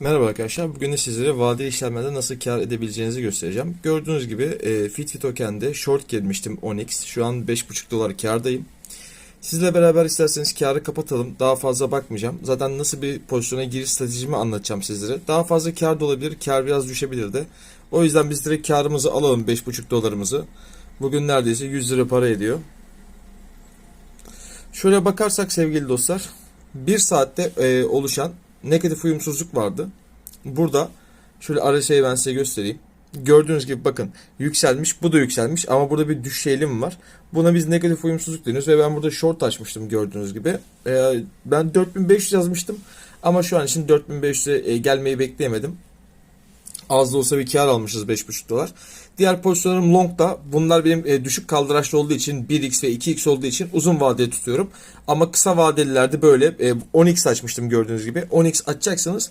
Merhaba arkadaşlar. Bugün de sizlere vadeli işlemlerde nasıl kar edebileceğinizi göstereceğim. Gördüğünüz gibi e, FitFit Token'de short girmiştim Onyx. Şu an 5.5 dolar kardayım. Sizle beraber isterseniz karı kapatalım. Daha fazla bakmayacağım. Zaten nasıl bir pozisyona giriş stratejimi anlatacağım sizlere. Daha fazla kar da olabilir. Kar biraz düşebilir de. O yüzden biz direkt karımızı alalım 5.5 dolarımızı. Bugün neredeyse 100 lira para ediyor. Şöyle bakarsak sevgili dostlar. 1 saatte e, oluşan negatif uyumsuzluk vardı. Burada şöyle RSI'yi ben size göstereyim. Gördüğünüz gibi bakın yükselmiş bu da yükselmiş ama burada bir düşüş eğilimi var. Buna biz negatif uyumsuzluk deniyoruz ve ben burada short açmıştım gördüğünüz gibi. Ee, ben 4500 yazmıştım ama şu an için 4500'e e, gelmeyi bekleyemedim. Az da olsa bir kar almışız 5.5 dolar. Diğer pozisyonlarım long da bunlar benim e, düşük kaldıraçlı olduğu için 1x ve 2x olduğu için uzun vadeli tutuyorum. Ama kısa vadelilerde böyle e, 10x açmıştım gördüğünüz gibi. 10x açacaksanız